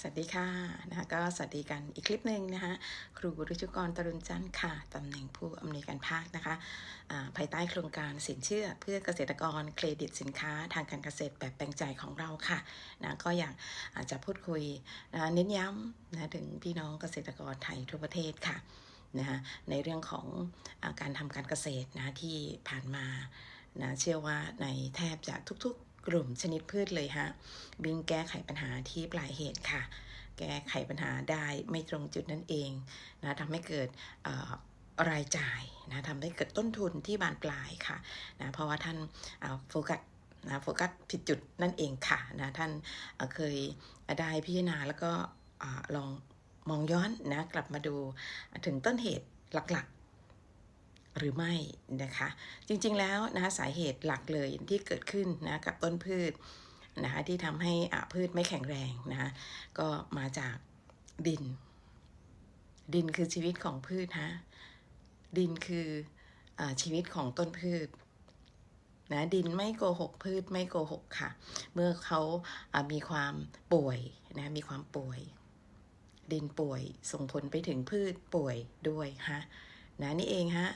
สวัสดีค่ะนะคะก็สวัสดีกันอีกคลิปหนึ่งนะคะครูรุชุกรตรุณจันทร์ค่ะตำแหน่งผู้อำนวยการภาคนะคะภายใต้โครงการสินเชื่อเพื่อเกษตรกรเครดิตสินค้าทางการเกษตรแบบแปลงใจของเราค่ะนะก็อยากอาจจะพูดคุยนะเน้นย้ำนะถึงพี่น้องเกษตรกรไทยทั่วประเทศค่ะนะคะในเรื่องของอการทำการเกษตรนะที่ผ่านมานะเชื่อว่าในแทบจะทุกๆ กลุ่มชนิดพืชเลยฮะบิงแก้ไขปัญหาที่ปลายเหตุค่ะ แก้ไขปัญหาได้ไม่ตรงจุดนั่นเองนะทำให้เกิดรายจ่ายนะทำให้เกิดต้นทุนที่บานปลายค่ะนะเพราะว่าท่านโฟกัสนะโฟกัสผิดจุดนั่นเองค่ะนะท่านเอ่อเคยได้พิจารณาแล้วก็อลองมองย้อนนะกลับมาดูถึงต้นเหตุหลักๆ หรือไม่นะคะ จริงๆแล้วนะคะสาเหตุหลักเลยที่เกิดขึ้นนะกับต้นพืชนะคะที่ทำให้อะพืชไม่แข็งแรงนะคะก็มาจากดิน ดินคือชีวิตของพืชฮะดินคืออชีวิตของต้นพืชนะดินไม่โกหกพืชไม่โกหกค่ะ เมื่อเขามีความป่วยนะมีความป่วย ดินป่วยส่งผลไปถึงพืชป่วยด้วยฮะ นะนี่เองฮะ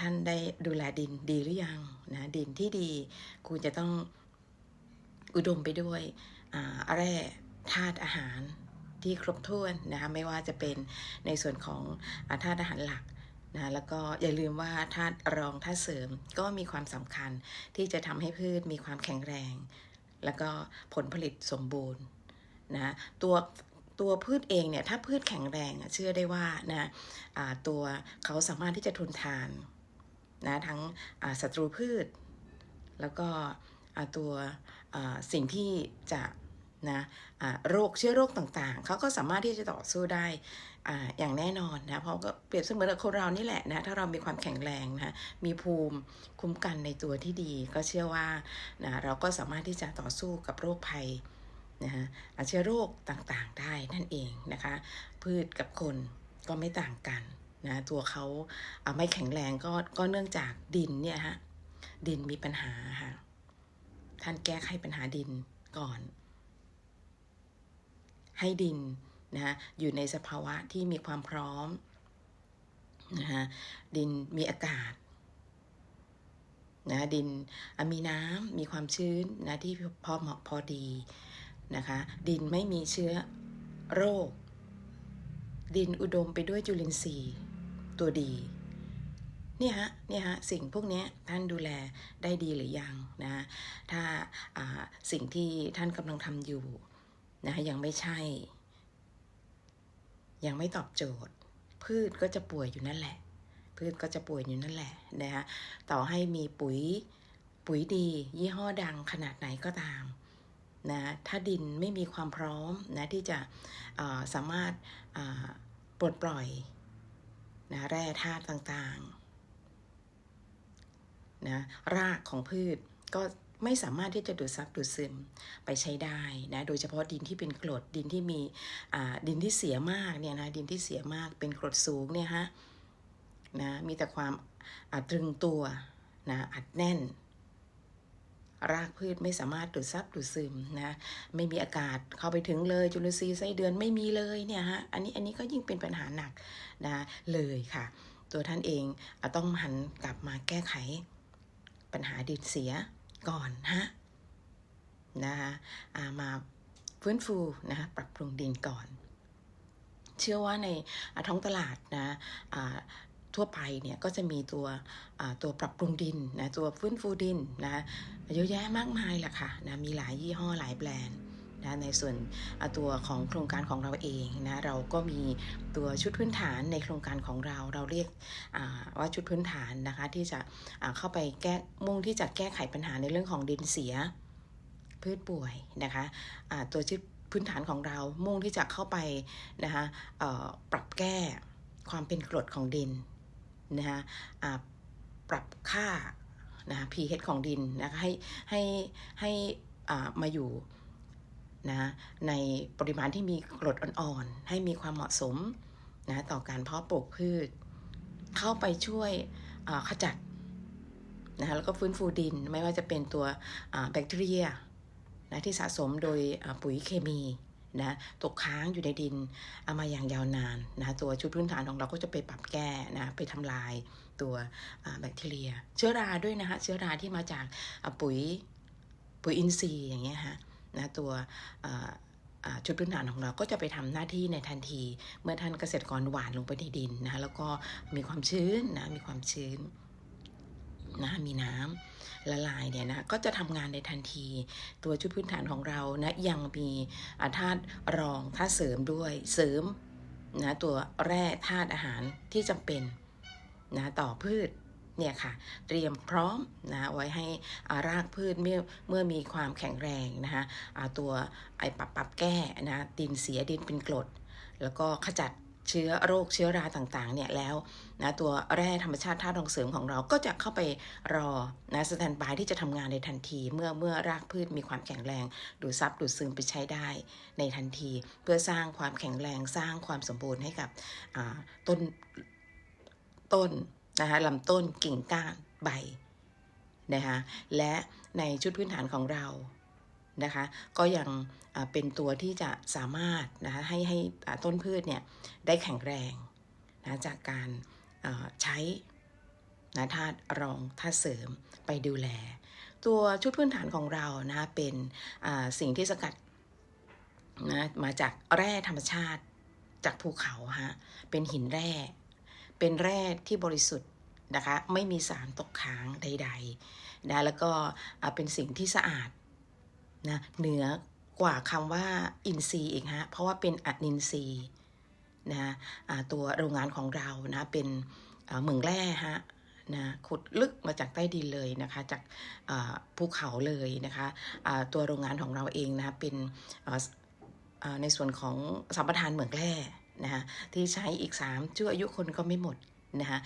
ท่านได้ดูแลดินดีหรือยังนะดินที่ดีคุณจะต้องอุดมไปด้วยอ่าแร่ธาตุอาหารที่ครบถ้วนนะคะไม่ว่าจะเป็นในส่วนของธาตุอาหารหลักนะแล้วก็อย่าลืมว่าธาตุรองธาตุเสริมก็มีความสำคัญที่จะทำให้พืชมีความแข็งแรง แล้วก็ผลผลิตสมบูรณ์นะตัว ตัวพืชเองเนี่ยถ้าพืชแข็งแรงเชื่อได้ว่านะตัวเขาสามารถที่จะทนทานนะทั้งศัตรูพืช แล้วก็ตัวสิ่งที่จะนะโรคเชื้อโรคต่างๆ เขาก็สามารถที่จะต่อสู้ได้ออย่างแน่นอนนะเพราะก็เปรียบเสมือนกับคนเรานี่แหละนะถ้าเรามีความแข็งแรงนะมีภูมิคุ้มกันในตัวที่ดี ก็เชื่อว่านะเราก็สามารถที่จะต่อสู้กับโรคภัย นะฮะอาเชื้อโรคต่างๆได้นั่นเองนะคะ พืชกับคนก็ไม่ต่างกันนะตัวเขาอ่าไม่แข็งแรงก็ก็เนื่องจากดินเนี่ยฮะดินมีปัญหาค่ะท่านแก้ไขปัญหาดินก่อน ให้ดินนะอยู่ในสภาวะที่มีความพร้อมนะฮะดินมีอากาศนะดินมีน้ำมีความชื้นนะที่พอเหมาะพอดี นะคะ ดินไม่มีเชื้อโรค ดินอุดมไปด้วยจุลินทรีย์ ตัวดีเนี่ยฮะเนี่ยฮะสิ่งพวกนี้ท่านดูแลได้ดีหรือยังนะถ้าาสิ่งที่ท่านกำลังทำอยู่นะยังไม่ใช่ ยังไม่ตอบโจทย์ พืชก็จะป่วยอยู่นั่นแหละ พืชก็จะป่วยอยู่นั่นแหละนะคะต่อให้มีปุ๋ยปุ๋ยดี ยี่ห้อดังขนาดไหนก็ตาม นะถ้าดินไม่มีความพร้อมนะที่จะสามารถปลดปล่อยนะแร่ธาตุต่างๆนะรากของพืชก็ไม่สามารถที่จะดูดซับดูดซึมไปใช้ได้นะโดยเฉพาะดินที่เป็นกรดดินที่มีดินที่เสียมากเนี่ยนะดินที่เสียมากเป็นกรดสูงเนี่ยฮะนะมีแต่ความอ่าตรึงตัวนะอัดแน่น รากพืชไม่สามารถดูดซับดูดซึมนะไม่มีอากาศเข้าไปถึงเลยจุลินทรีย์ไส้เดือนไม่มีเลยเนี่ยฮะอันนี้อันนี้ก็ยิ่งเป็นปัญหาหนักนะเลยค่ะ ตัวท่านเองอต้องหันกลับมาแก้ไข ปัญหาดินเสียก่อนฮะนะคะามาฟื้นฟูนะคะปรับปรุงดินก่อน เชื่อว่าในท้องตลาดนะ ทั่วไปเนี่ยก็จะมีตัวตัวปรับปรุงดินนะตัวฟื้นฟูดินนะเยอะแยะมากมายแหละค่ะนะมีหลายยี่ห้อหลายแบรนด์นะในส่วนตัวของโครงการของเราเองนะเราก็มีตัวชุดพื้นฐานในโครงการของเราเราเรียกว่าชุดพื้นฐานนะคะที่จะเข้าไปแก้มุ่งที่จะแก้ไขปัญหาในเรื่องของดินเสียพืชป่วยนะคะอ่าตัวชุดพื้นฐานของเรามุ่งที่จะเข้าไปนะคะปรับแก้ความเป็นกรดของดิน นะคะปรับค่านะะ pH ของดินนะคะให้ให้ให้มาอยู่นะในปริมาณที่มีกรดอ่อนๆ ให้มีความเหมาะสมนะต่อการเพาะปลูกพืช เข้าไปช่วยขจัดนะคะแล้วก็ฟื้นฟูดินไม่ว่าจะเป็นตัวแบคทีเรียนะที่สะสมโดยปุ๋ยเคมี นะตกค้างอยู่ในดินเอามาอย่างยาวนานนะตัวชุดพื้นฐานของเราก็จะไปปรับแก้นะไปทำลายตัวแบคทีเรีย เชื้อราด้วยนะคะเชื้อราที่มาจากปุ๋ยปุ๋ยอินทรีย์อย่างเงี้ยฮะนะตัวชุดพื้นฐานของเราก็จะไปทำหน้าที่ในทันที เมื่อท่านเกษตรกรหวานลงไปในดินนะแล้วก็มีความชื้นนะมีความชื้น นะมีน้ำละลายเนี่ยนะก็จะทำงานในทันที ตัวชุดพื้นฐานของเรานะยังมีธาตุรองธาตุเสริมด้วยเสริมนะตัวแร่ธาตุอาหารที่จำเป็นนะต่อพืชเนี่ยค่ะเตรียมพร้อมนะไว้ให้รากพืชเมื่อเมื่อมีความแข็งแรงนะคะตัวไอปรับปรับแก้นะดินเสียดินเป็นกรด แล้วก็ขจัด เชื้อโรคเชื้อราต่างๆเนี่ยแล้วนะตัวแร่ธรรมชาติธาตุรองเสริมของเราก็จะเข้าไปรอนะสแตนบายที่จะทำงานในทันที เมื่อเมื่อรากพืชมีความแข็งแรง ดูดซับดูดซึมไปใช้ได้ในทันที เพื่อสร้างความแข็งแรงสร้างความสมบูรณ์ให้กับต้นต้นนะคะลำต้นกิ่งก้านใบนะคะและในชุดพื้นฐานของเรา นะคะ ก็ยังเป็นตัวที่จะสามารถนะคะให้ให้ต้นพืชเนี่ยได้แข็งแรงนะจากการใช้นะธาตุรองธาตุเสริมไปดูแล ตัวชุดพื้นฐานของเรานะเป็นสิ่งที่สกัดนะมาจากแร่ธรรมชาติจากภูเขาฮะเป็นหินแร่ เป็นแร่ที่บริสุทธิ์นะคะไม่มีสารตกค้างใดๆนะแล้วก็เป็นสิ่งที่สะอาด นะเหนือกว่าคำว่าอินทรีอีกฮะเพราะว่าเป็นอนินทรีนะอ่าตัวโรงงานของเรานะเป็นเหมืองแร่ฮะนะขุดลึกมาจากใต้ดินเลยนะคะจากภูเขาเลยนะคะอ่าตัวโรงงานของเราเองนะเป็นในส่วนของสัมปทานเหมืองแร่นะะที่ใช้อีก 3 ชั่วอายุคนก็ไม่หมด นะคะ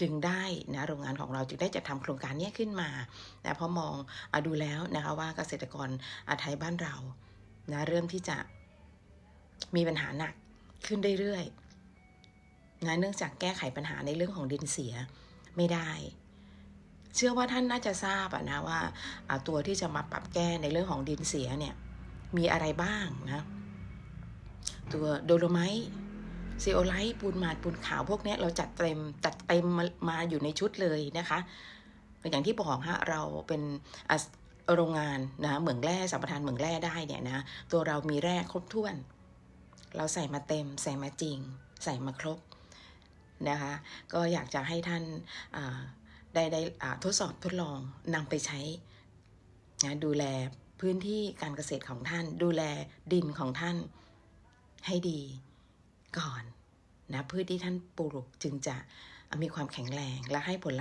จึงได้นะโรงงานของเราจึงได้จัดทำโครงการนี้ขึ้นมานะเพราะมองอดูแล้วนะคะว่าเกษตรกรไทยบ้านเรานะเริ่มที่จะมีปัญหาหนักขึ้นเรื่อยๆนะเนื่องจากแก้ไขปัญหาในเรื่องของดินเสียไม่ได้ เชื่อว่าท่านน่าจะทราบนะว่าอ่าตัวที่จะมาปรับแก้ในเรื่องของดินเสียเนี่ยมีอะไรบ้างนะ ตัวโดโลไมต์ ซีโอไลท์ปูนหมาดปูนขาวพวกนี้เราจัดเต็มจัดเต็มมามาอยู่ในชุดเลยนะคะ อย่างที่บอกฮะเราเป็นโรงงานนะเหมืองแร่สัมปทานเหมืองแร่ได้เนี่ยนะตัวเรามีแร่ครบถ้วน เราใส่มาเต็ม ใส่มาจริง ใส่มาครบนะคะก็อยากจะให้ท่านได้ได้ทดสอบทดลองนำไปใช้นะดูแลพื้นที่การเกษตรของท่าน ดูแลดินของท่านให้ดี ก่อนนะพืชที่ท่านปลูกจึงจะมีความแข็งแรงและให้ผลลัพธ์